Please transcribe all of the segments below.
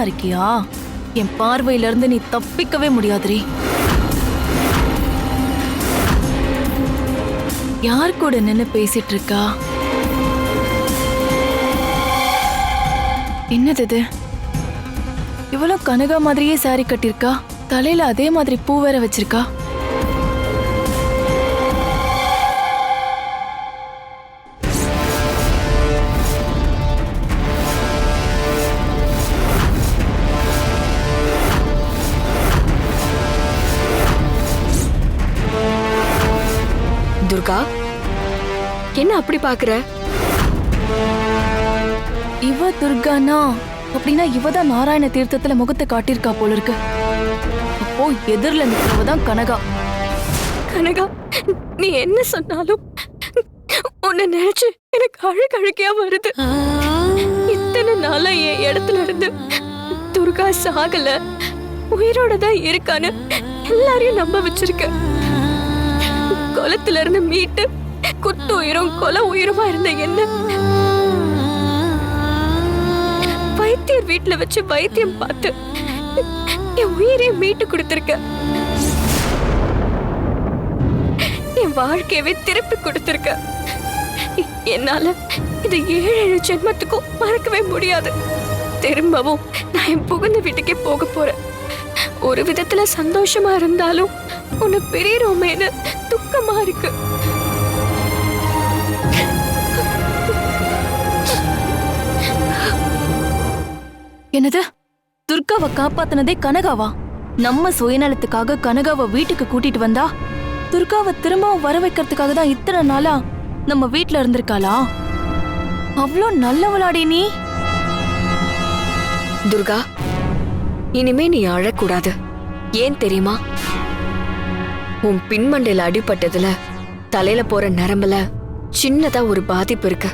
இங்கதான் இருக்கியா? என் பார்வையில இருந்து நீ தப்பிக்கவே முடியாதுரி யார் கூட நின்னு பேசிட்டு இருக்கா என்னது இது இவ்வளோ கனகா மாதிரியே சாரி கட்டியிருக்கா? தலையில அதே மாதிரி பூ வேற வச்சிருக்கா? என்ன அப்படி பாக்குற இவ துர்கானா? அப்படின்னா இவ தான் நாராயண தீர்த்தத்துல முகத்தை காட்டியிருக்கா போல இருக்கு அப்போ எதிரில நிக்கிறவ தான் கனகா. கனகா நீ என்ன சொன்னாலும் உன்னை நினைச்சு எனக்கு அழுகழுகையா வருது. இத்தனை நாளா என் இடத்துல இருந்து துர்கா சாகல. உயிரோட தான் இருக்கான்னு எல்லாரையும் நம்ப வச்சிருக்க. குளத்துல இருந்து மீட்டு குத்து உயிரும் கொலை உயிருமா இருந்த என்ன? வைத்தியர் வீட்டுல வச்சு வைத்தியம் பார்த்து என் உயிரே மீட்டு கொடுத்திருக்க. என் வாழ்க்கையவே திருப்பி கொடுத்திருக்க. என்னால இது ஏழு ஏழு ஜென்மத்துக்கும் மறக்கவே முடியாது. திரும்பவும் நான் என் புகுந்த வீட்டுக்கே போக போறேன். ஒரு விதத்துல சந்தோஷமா இருந்தாலும் உன்னை பிரியறோமேனு துக்கமா இருக்கு. என்னது? துர்காவை காப்பாத்துனதே கனகாவா? நம்ம சுயநலத்துக்காக கனகாவை வீட்டுக்கு கூட்டிட்டு வந்தா துர்காவை திரும்பவும் வர வைக்கிறதுக்காக தான் இத்தனை நாளா நம்ம வீட்ல இருந்திருக்காளா? அவ்வளோ நல்லவளாடி நீ. துர்கா இனிமே நீ அழக்கூடாது. ஏன் தெரியுமா? உன் பின்மண்டையில அடிபட்டதுல தலையில போற நரம்புல சின்னதா ஒரு பாதிப்பு இருக்கு.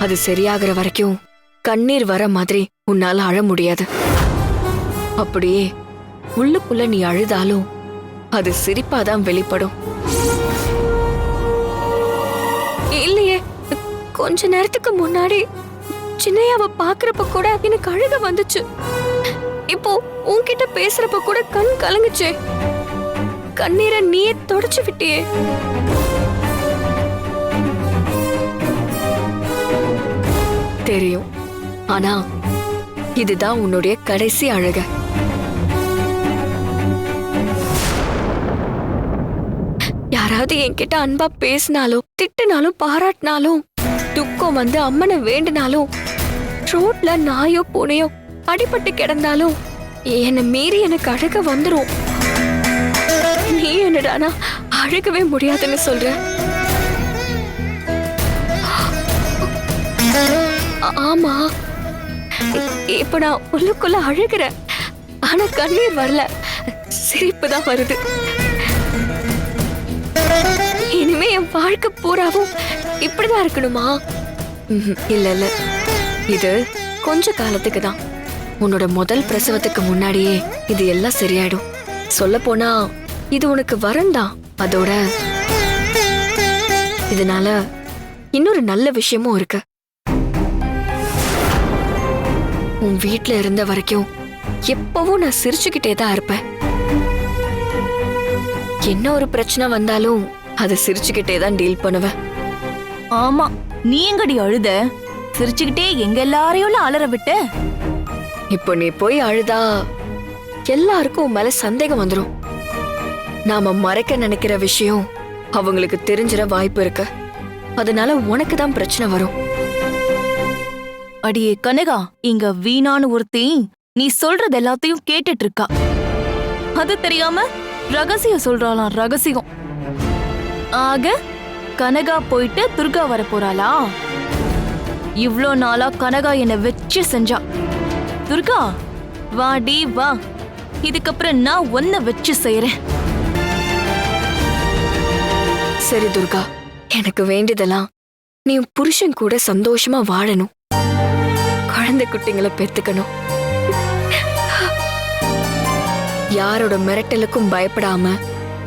அது சரியாகிற வரைக்கும் கண்ணீர் வர மாதிரி உன்னால அழ முடியாது. அப்படியே உள்ளுக்குள்ள நீ அழுதாலும் அது சிரிப்பாதான் வெளிப்படும். இல்லையே கொஞ்ச நேரத்துக்கு முன்னாடி சின்னையாவ பாக்குறப்ப கூட எனக்கு அழுக வந்துச்சு. இப்போ உன்கிட்ட பேசுறப்ப கூட கண் கலங்குச்சே. கண்ணீரை நீயே தொடச்சு விட்டியே. தெரியும். ஆனா இதுதான் உன்னுடைய கடைசி அழக. யாராவது என்கிட்ட அன்பா பேசினாலும் திட்டினாலும் பாராட்டினாலும் துக்கம் வந்து அம்மனை வேண்டினாலும் ரோட்ல நாயோ பூனையோ அடிபட்டு கிடந்தாலும் என்னை மீறி எனக்கு அழக வந்துரும். நீ என்னடானா அழுகவே முடியாதுன்னு சொல்ற? ஆமா. இப்ப நான் உள்ளுக்குள்ள அழுகிறேன். ஆனா கண்ணீர் வரல. சிரிப்பு தான் வருது. இனிமே என் வாழ்க்கை பூராவும் இப்படிதான் இருக்கணுமா? இல்ல இல்ல. இது கொஞ்ச காலத்துக்கு தான். உன்னோட முதல் பிரசவத்துக்கு முன்னாடியே இது எல்லாம் சரியாயிடும். சொல்ல போனா இது உனக்கு வரந்தான் அதோட இதனால இன்னொரு நல்ல விஷயமும் இருக்கு. உன் வீட்ல இருந்த வரைக்கும் எப்பவும் நான் சிரிச்சுக்கிட்டே தான் இருப்பேன். என்ன ஒரு பிரச்சனை வந்தாலும் அதை சிரிச்சுக்கிட்டே தான் டீல் பண்ணுவேன். ஆமா நீ எங்கடி அழுத? சிரிச்சுக்கிட்டே எங்க எல்லாரையும் அலற விட்ட? இப்போ நீ போய் அழுதா எல்லாருக்கும் உன் மேல சந்தேகம் வந்துரும். நாம மறைக்க நினைக்கிற விஷயம் அவங்களுக்கு தெரிஞ்சிட வாய்ப்பு இருக்கு. அதனால உனக்கு தான் பிரச்சனை வரும். அடியே கனகா இங்க வீணான்னு ஒருத்தி நீ சொல்றது எல்லாத்தையும் கேட்டுட்டு இருக்கா அது தெரியாம ரகசியம் சொல்றாளாம் ரகசியம். ஆக கனகா போயிட்டு துர்கா வர போறாளா? இவ்ளோ நாளா கனகா என்ன வச்சு செஞ்சா. துர்கா வாடி வா. இதுக்கப்புறம் நான் ஒன்ன வச்சு செய்யறேன் சரி துர்கா எனக்கு வேண்டியதெல்லாம் நீ புருஷன் கூட சந்தோஷமா வாழணும். குழந்தை குட்டிங்களை பெத்துக்கணும். யாரோட மிரட்டலுக்கும் பயப்படாம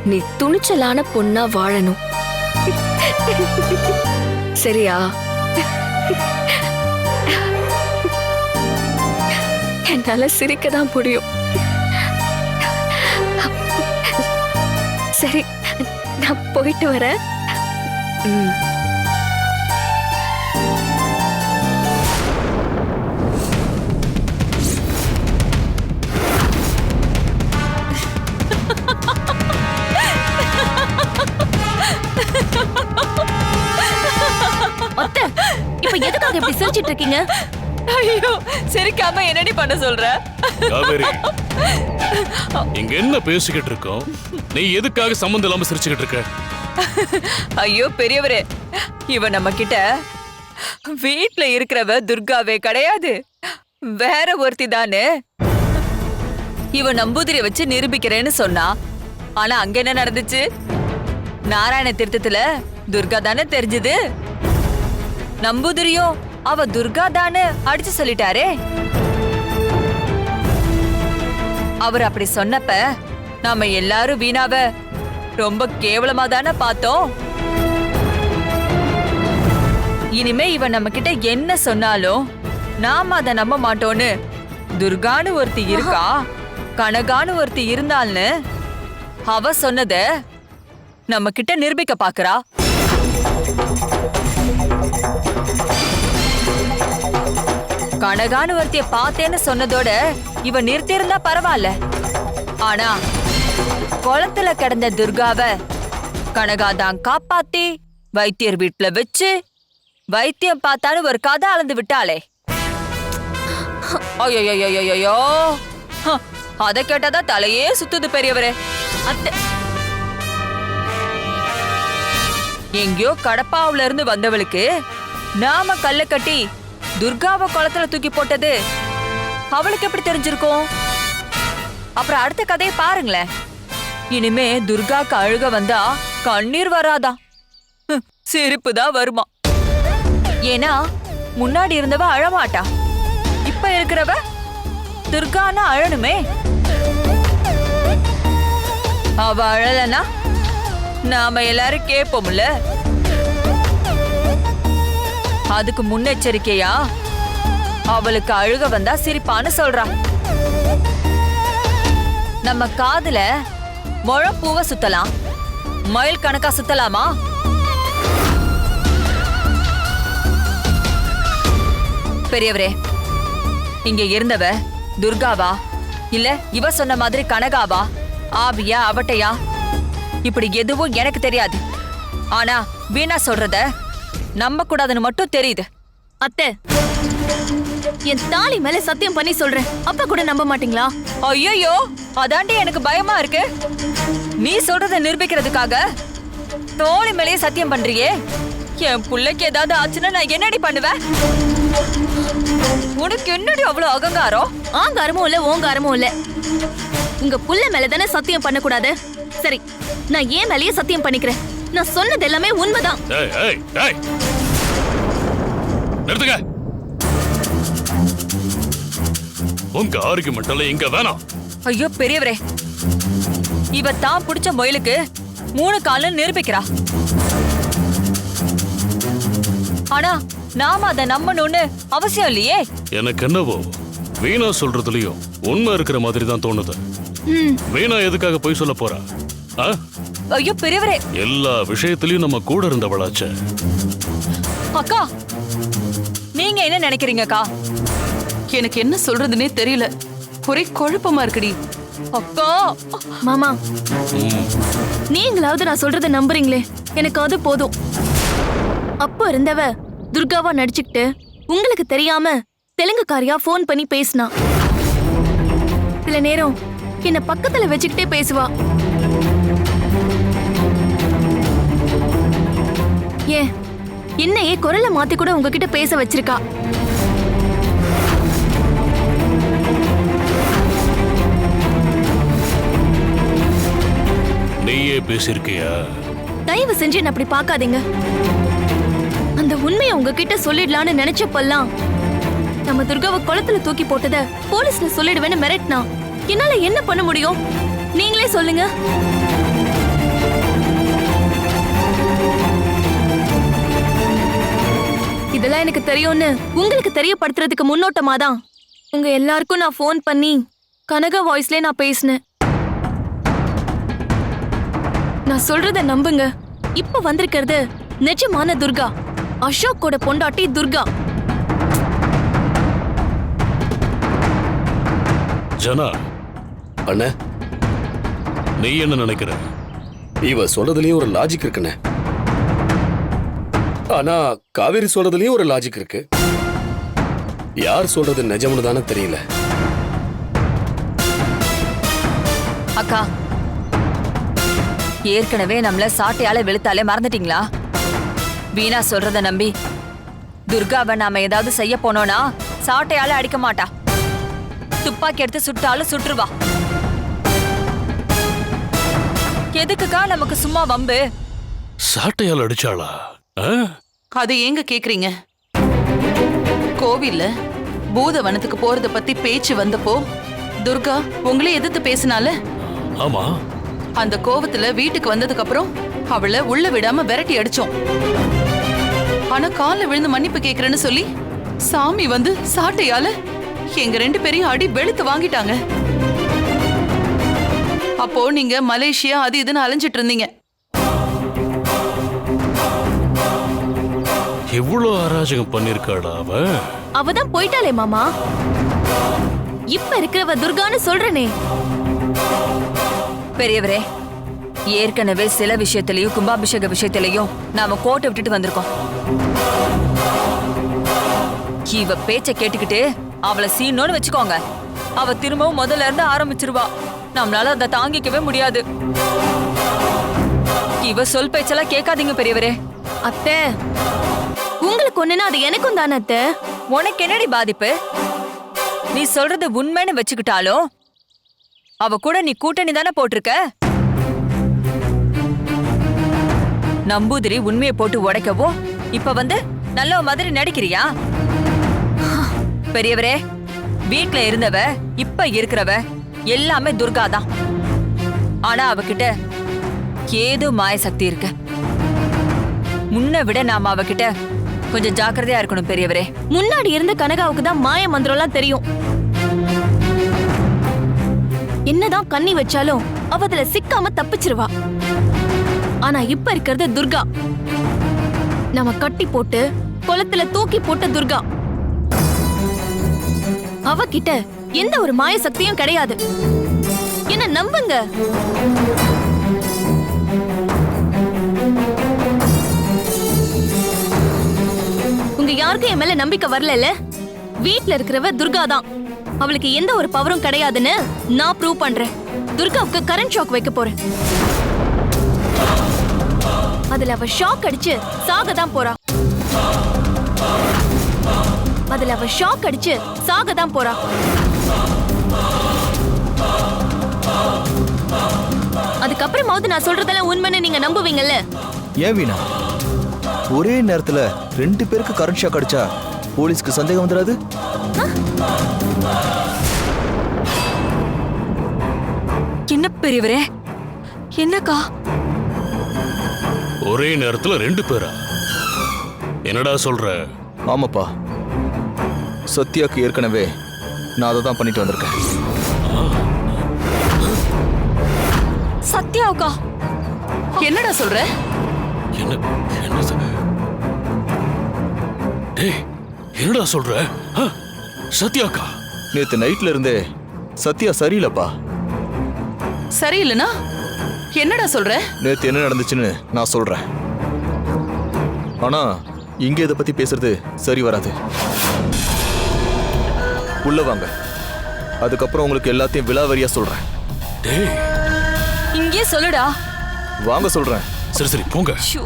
நீ துணிச்சலான பொண்ணா வாழணும். சரியா? என்னால சிரிக்க தான் முடியும். சரி நான் போயிட்டு வரேன். ம். இப்ப எதுக்காக இப்படி சிரிச்சிட்டு இருக்கீங்க ஐயோ சிரிக்காம என்னடி பண்ண சொல்ற? காவேரி இங்க என்ன பேசிக்கிட்டு இருக்கோம் நீ எதுக்காக சம்மந்தம் இல்லாம சிரிச்சுக்கிட்டு இருக்க ஐயோ பெரியவரே இவ நம்ம கிட்ட வீட்ல இருக்கிறவ துர்காவே கிடையாது. வேற ஒருத்தி தானே. இவ நம்பூதிரி வச்சு நிரூபிக்கிறேன்னு சொன்னா ஆனா அங்க என்ன நடந்துச்சு? நாராயண தீர்த்தத்துல துர்கா தானே தெரிஞ்சது? நம்பூதிரியும் அவ துர்கா தானே அடிச்சு சொல்லிட்டாரே. அவர் அப்படி சொன்னப்ப நாம எல்லாரும் வீணாவ ரொம்ப கேவலமா தானே பார்த்தோம். இனிமே இவன் நம்ம கிட்ட என்ன சொன்னாலும் நாம அதை நம்ப மாட்டோன்னு துர்கான்னு ஒருத்தி இருக்கா கனகான்னு ஒருத்தி இருந்தாள்னு அவ சொன்னத நம்ம கிட்ட நிரூபிக்க பாக்குறா. கனகான்னு ஒருத்திய பார்த்தேன்னு சொன்னதோட இவ நிறுத்தியிருந்தா பரவாயில்ல. ஆனா குளத்துல கிடந்த துர்காவ கனகா தான் காப்பாத்தி வைத்தியர் வீட்டுல வச்சு வைத்தியம் பார்த்தான்னு ஒரு கதை அளந்து விட்டாளே. ஐயோ அத கேட்டாதான் தலையே சுத்துது பெரியவரே. அத்தை எங்கேயோ கடப்பாவுல இருந்து வந்தவளுக்கு நாம கல்ல கட்டி துர்காவை குளத்துல தூக்கி போட்டது. அவளுக்கு எப்படி தெரிஞ்சிருக்கும்? அப்புறம் அடுத்த கதையை பாருங்களேன். இனிமே துர்காக்கு அழுக வந்தா கண்ணீர் வராதா? சிரிப்பு தான் வருமா? ஏன்னா முன்னாடி இருந்தவ அழமாட்டா. இப்ப இருக்கிறவ துர்கான்னா அழணுமே. அவ அழலனா நாம எல்லாரும் கேட்போம்ல அதுக்கு முன்னெச்சரிக்கையா? அவளுக்கு அழுக வந்தா சிரிப்பான்னு சொல்றா. நம்ம காதுல முழப்பூவ சுத்தலாம். மயில் கணக்கா சுத்தலாமா? பெரியவரே இங்க இருந்தவ துர்காவா? இல்ல இவ சொன்ன மாதிரி கனகாவா? ஆவியா அவட்டையா? இப்படி எதுவும் எனக்கு தெரியாது. ஆனா வீணா சொல்றத நம்ப கூடாதுன்னு மட்டும் தெரியுது. அத்தை என் தாலி மேல சத்தியம் பண்ணி சொல்றேன். அப்ப கூட நம்ப மாட்டீங்களா? ஐயோ அதாண்டி எனக்கு பயமா இருக்கு. நீ சொல்றத நிரூபிக்கிறதுக்காக தோழி மேலேயே சத்தியம் பண்றியே. என் புள்ளைக்கு ஏதாவது ஆச்சுன்னா நான் என்னடி பண்ணுவேன்? உனக்கு என்னடி அவ்வளவு அகங்காரம்? ஆங்காரமும் இல்ல ஓங்காரமும் இல்ல. உங்க புள்ள மேல தானே சத்தியம் பண்ணக்கூடாது? சரி நான் ஏன் மேலயே சத்தியம் பண்ணிக்கிறேன்? நான் சொன்னது எல்லாமே உண்மைதான். ஏய் ஏய் ஏய். நிறுத்துங்க. உங்க ஆர்குமெண்ட் எல்லாம் இங்க வேணாம். ஐயோ பெரியவரே. இவ தான் புடிச்ச முயலுக்கு மூணு காலம் நிரூபிக்கிறா. ஆனா நாம அதை நம்பணும்னு அவசியம் இல்லையே. எனக்கு என்னவோ வீணா சொல்றதுலயும் உண்மை இருக்கிற மாதிரி தான் தோணுது. ம். வீணா எதுக்காக போய் சொல்ல போறா? ஆ? ஐயோ பெரியவரே. எல்லா விஷயத்திலயும் நம்ம கூட இருந்தவளாச்சே. அக்கா நீங்க என்ன நினைக்கிறீங்கக்கா எனக்கு என்ன சொல்றதுனே தெரியல. ஒரே குழப்பமா இருக்குடி. அக்கா. மாமா நீங்களாவது நான் சொல்றத நம்புறீங்களே. எனக்கு அது போதும். அப்போ இருந்தவ துர்காவா நடிச்சுக்கிட்டு உங்களுக்கு தெரியாம தெலுங்குக்காரியா ஃபோன் பண்ணி பேசினா. சில நேரம் என்ன பக்கத்துல வச்சுக்கிட்டே பேசுவா. ஏன் என்னையே குரலை மாத்தி கூட உங்ககிட்ட பேச வச்சிருக்கா? நீயே பேசியிருக்கியா? தயவு செஞ்சு என்ன அப்படி பார்க்காதீங்க. அந்த உண்மையை உங்ககிட்ட சொல்லிடலான்னு நினைச்சப்பெல்லாம் நம்ம துர்காவை குளத்துல தூக்கி போட்டத போலீஸ்ல சொல்லிடுவேன்னு மிரட்டினா. என்னால என்ன பண்ண முடியும்? நீங்களே சொல்லுங்க. இதெல்லாம் எனக்கு தெரியும்னு உங்களுக்கு தெரியப்படுத்துறதுக்கு முன்னோட்டமா தான் உங்க எல்லாருக்கும் நான் ஃபோன் பண்ணி கனகா வாய்ஸ்லயே நான் பேசினேன். நான் சொல்றத நம்புங்க. இப்ப வந்திருக்கிறது நிஜமான துர்கா. அசோக்கோட பொண்டாட்டி துர்கா. ஜனா அண்ணே நீ என்ன நினைக்கிற? இவ சொல்றதுலயும் ஒரு லாஜிக் இருக்குண்ணே. ஆனா காவேரி சொல்றதுலயும் ஒரு லாஜிக் இருக்கு. யார் சொல்றது நிஜம்னு தானே தெரியல. அக்கா ஏற்கனவே நம்மள சாட்டையால வெளுத்தாலே மறந்துட்டீங்களா? வீணா சொல்றத நம்பி துர்காவை நாம ஏதாவது செய்ய போனோம்னா சாட்டையால அடிக்க மாட்டா. துப்பாக்கி எடுத்து சுட்டாலும் சுட்டுருவா. எதுக்குக்கா நமக்கு சும்மா வம்பு? சாட்டையால் அடிச்சாளா? அதை ஏங்க கேக்குறீங்க? கோவில்ல பூதவனத்துக்கு போறத பத்தி பேச்சு வந்தப்போ துர்கா உங்களே எதிர்த்து பேசினால? ஆமா. அந்த கோவத்துல வீட்டுக்கு வந்ததுக்கு அப்புறம் அவளை உள்ள விடாம விரட்டி அடிச்சோம். ஆனா கால்ல விழுந்து மன்னிப்பு கேக்குறேன்னு சொல்லி சாமி வந்து சாட்டையால எங்க ரெண்டு பேரையும் அடி வெளுத்து வாங்கிட்டாங்க. அப்போ நீங்க மலேசியா அது இதுன்னு அலைஞ்சிட்டு இருந்தீங்க. இவ்வளவு அராஜகம் பண்ணிருக்காளா அவ அவதான் போயிட்டாளே மாமா. இப்ப இருக்கிறவ துர்கான்னு சொல்றனே. பெரியவரே ஏற்கனவே சில விஷயத்திலயும் கும்பாபிஷேக விஷயத்திலயும் நாம கோட்டை விட்டுட்டு வந்திருக்கோம். இவ பேச்ச கேட்டுக்கிட்டு அவளை சீனோன்னு வச்சுக்கோங்க. அவ திரும்பவும் முதல்ல இருந்து ஆரம்பிச்சிருவா. நம்மளால அதை தாங்கிக்கவே முடியாது. இவ சொல் பேச்செல்லாம் கேட்காதீங்க பெரியவரே. அத்தை உங்களுக்கு ஒண்ணுன்னா அது எனக்கும் தானே அத்தை? உனக்கு என்னடி பாதிப்பு? நீ சொல்றது உண்மைன்னு வச்சுக்கிட்டாலும் அவ கூட நீ கூட்டணி தானே போட்டிருக்க? நம்பூதிரி உண்மையை போட்டு உடைக்கவோ? இப்ப வந்து நல்ல மாதிரி நடிக்கிறியா? பெரியவரே வீட்ல இருந்தவ இப்ப இருக்கிறவ எல்லாமே துர்கா தான். ஆனா அவகிட்ட ஏதோ மாய சக்தி இருக்கு. முன்ன விட நாம அவகிட்ட கொஞ்சம் ஜாக்கிரதையா இருக்கணும் பெரியவரே. முன்னாடி இருந்த கனகாவுக்கு தான் மாய மந்திரம்லாம் தெரியும். என்னதான் கண்ணி வச்சாலும் அவ அதுல சிக்காம தப்பிச்சிருவா. ஆனா இப்ப இருக்கிறது துர்கா. நம்ம கட்டி போட்டு குளத்துல தூக்கி போட்ட துர்கா. அவகிட்ட எந்த ஒரு மாய சக்தியும் கிடையாது. என்ன நம்புங்க? இங்க யாருக்கும் என் மேல நம்பிக்கை வரல வீட்ல இருக்கிறவ துர்கா தான். அவளுக்கு எந்த ஒரு பவரும் கிடையாதுன்னு நான் ப்ரூவ் பண்றேன். துர்காவுக்கு கரண்ட் ஷாக் வைக்க போறேன். அதுல அவ ஷாக் அடிச்சு சாக தான் போறா. அதுல அவ ஷாக் அடிச்சு சாக தான் போறா. அதுக்கப்புறமாவது நான் சொல்றதெல்லாம் உண்மைன்னு நீங்க நம்புவீங்கல்ல? ஏன் வீணா? ஒரே நேரத்துல ரெண்டு பேருக்கு கரண்ட் ஷாக் அடிச்சா போலீஸ்க்கு சந்தேகம் வந்துடாது என்ன பெரியவரே? என்னக்கா? ஒரே நேரத்துல ரெண்டு பேரா? என்னடா சொல்ற? ஆமாப்பா. சத்யாக்கு ஏற்கனவே நான் அதை தான் பண்ணிட்டு வந்திருக்கேன். சத்யாவுக்கா? என்னடா சொல்ற? என்ன? டேய் என்னடா சொல்ற? சத்யாக்கா? நேத்து நைட்ல இருந்தே சத்யா சரியில்லைப்பா. சரியில்லைனா? என்னடா சொல்ற? நேத்து என்ன நடந்துச்சுன்னு நான் சொல்றேன். ஆனா இங்க இதை பத்தி பேசுறது சரி வராது. உள்ள வாங்க. அதுக்கப்புறம் உங்களுக்கு எல்லாத்தையும் விலாவரியா சொல்றேன். டேய். இங்கே சொல்லுடா. வாங்க சொல்றேன். சரி சரி போங்க. ஷூ.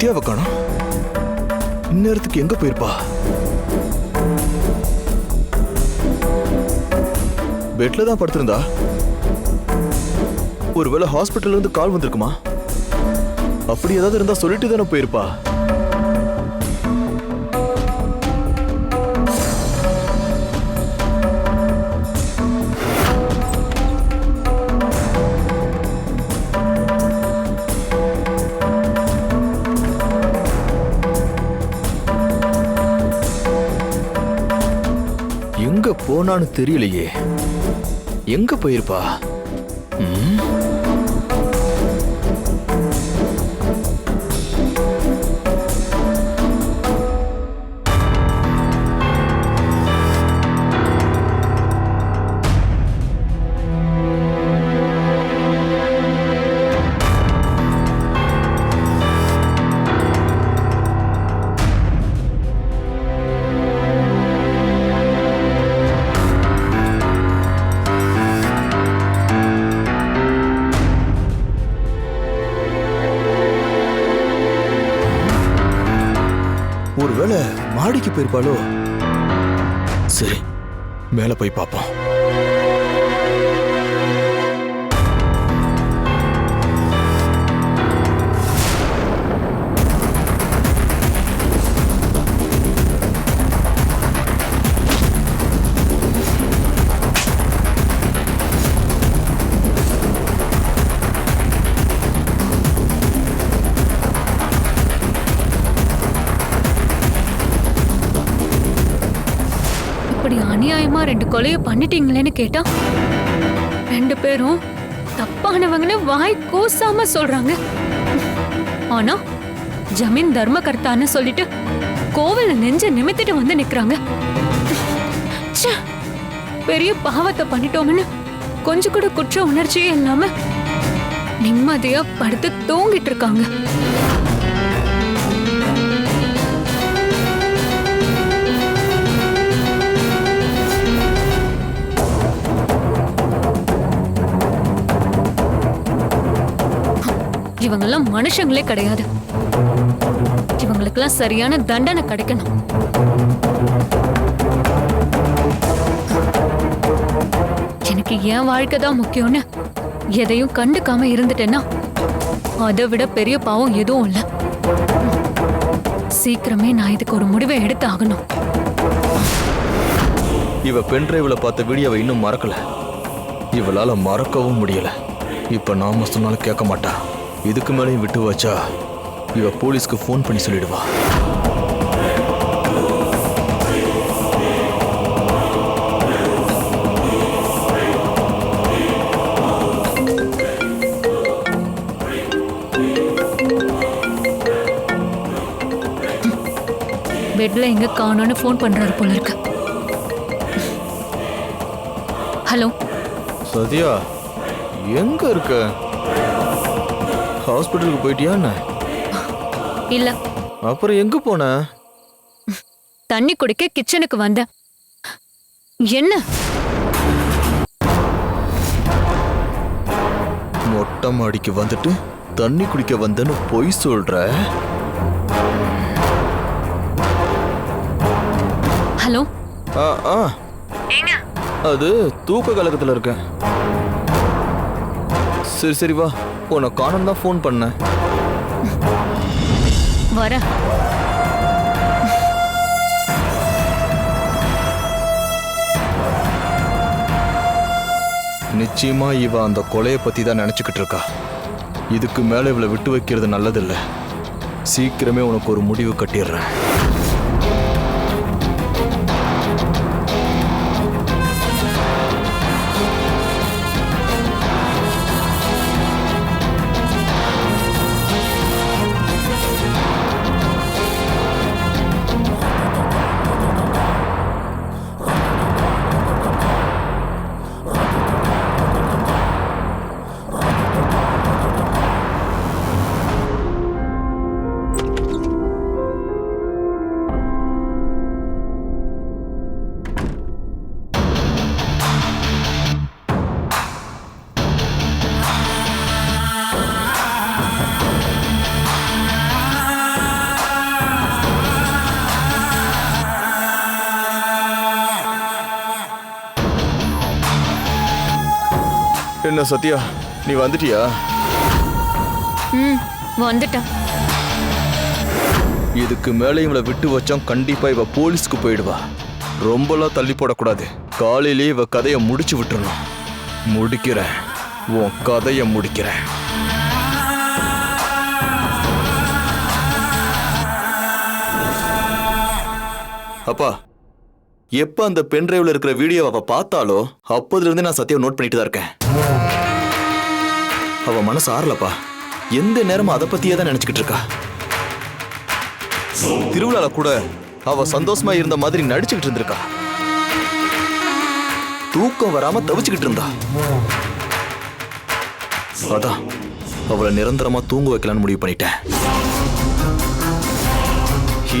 சத்யாவை காணோம் இந்நேரத்துக்கு எங்க போயிருப்பா? பெட்ல தான் படுத்திருந்தா? ஒருவேளை ஹாஸ்பிட்டல்ல இருந்து கால் வந்திருக்குமா? அப்படி ஏதாவது இருந்தா சொல்லிட்டு தானே போயிருப்பா? போனான்னு தெரியலையே எங்க போயிருப்பா ம்? போயிருப்பாளோ? சரி மேல போய் பார்ப்போம். ரெண்டு கொலையை பண்ணிட்டீங்களேன்னு கேட்டா ரெண்டு பேரும் தப்பானவங்கன்னு வாய் கூசாம சொல்றாங்க. ஆனா ஜமீன் தர்மகர்த்தான்னு சொல்லிட்டு கோவில் நெஞ்ச நிமித்திட்டு வந்து நிக்கிறாங்க. பெரிய பாவத்தை பண்ணிட்டோம்னு கொஞ்சம் கூட குற்ற உணர்ச்சியே இல்லாம நிம்மதியா படுத்து தூங்கிட்டு இருக்காங்க. இவங்கெல்லாம் மனுஷங்களே கிடையாது. இவங்களுக்கெல்லாம் சரியான தண்டனை கிடைக்கணும். எனக்கு என் வாழ்க்கை தான் முக்கியம்னு எதையும் கண்டுக்காம இருந்துட்டேன்னா அதை விட பெரிய பாவம் எதுவும் இல்ல. சீக்கிரமே நான் இதுக்கு ஒரு முடிவை எடுத்து ஆகணும் இவ பென் டிரைவ்ல பார்த்த வீடியோவை இன்னும் மறக்கல. இவளால மறக்கவும் முடியல. இப்ப நாம சொன்னாலும் கேட்க மாட்டா. இதுக்கு மேலேயும் விட்டு வச்சா? இவ போலீஸ்க்கு ஃபோன் பண்ணி சொல்லிடுவா. பெட்ல எங்க காணோன்னு ஃபோன் பண்றாரு போல இருக்கு. ஹலோ சத்யா எங்க இருக்க? ஹாஸ்பிட்டலுக்கு போயிட்டியா என்ன? இல்ல. அப்புறம் எங்க போன? தண்ணி குடிக்க கிச்சனுக்கு வந்தேன் என்ன? மொட்டை மாடிக்கு வந்துட்டு தண்ணி குடிக்க வந்தேன்னு பொய் சொல்ற? ஹலோ? ஆ ஆ. அது தூக்க கலக்கத்துல இருக்கேன். சரி சரி வா. உன்னை காணும் தான் ஃபோன் பண்ணேன். வரேன் நிச்சயமா இவ அந்த கொலையை பத்தி தான் நினைச்சுக்கிட்டு இருக்கா. இதுக்கு மேல இவளை விட்டு வைக்கிறது நல்லதில்ல. சீக்கிரமே உனக்கு ஒரு முடிவு கட்டிடுறேன். என்ன சத்யா நீ வந்துட்டியா? ம் வந்துட்டேன். இதுக்கு மேலே இவளை விட்டு வச்சோம் கண்டிப்பா இவ போலீஸ்க்கு போயிடுவா. ரொம்பலாம் தள்ளி போடக்கூடாது. காலையிலேயே இவ கதையை முடிச்சு விட்டுறணும். முடிக்கிறேன். உன் கதையை முடிக்கிறேன். அப்பா எப்ப அந்த பென் டிரைவ்ல இருக்கிற வீடியோ அவ பார்த்தாலோ அப்போதுல இருந்து நான் சத்தியம் நோட் பண்ணிட்டு தான் இருக்கேன். அவ மனசு ஆறலப்பா. எந்த நேரமும் அதை பத்தியே தான் நினைச்சுக்கிட்டு இருக்கா. திருவிழால கூட அவ சந்தோஷமா இருந்த மாதிரி நடிச்சுக்கிட்டு இருந்திருக்கா. தூக்கம் வராம தவிச்சுக்கிட்டு இருந்தா. அதான் அவளை நிரந்தரமா தூங்க வைக்கலாம்னு முடிவு பண்ணிட்டேன்.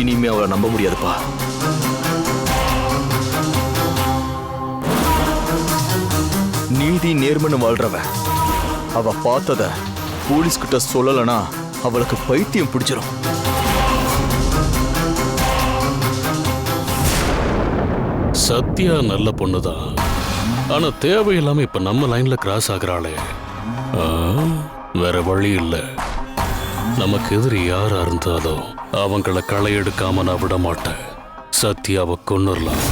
இனிமே அவளை நம்ப முடியாதுப்பா. நீதி நேர்மன்னு வாழ்றவ அவ பார்த்தத போலீஸ் கிட்ட சொல்லலனா அவளுக்கு பைத்தியம் பிடிச்சிரும். சத்யா நல்ல பொண்ணுதான் ஆனா தேவையில்லாம இப்ப நம்ம லைன்ல கிராஸ் ஆகுறாளே. வேற வழி இல்ல. நமக்கு எதிரி யாரா இருந்தாலும் அவங்கள களை எடுக்காம நான் விட மாட்டேன். சத்யாவை கொன்னுடலாம்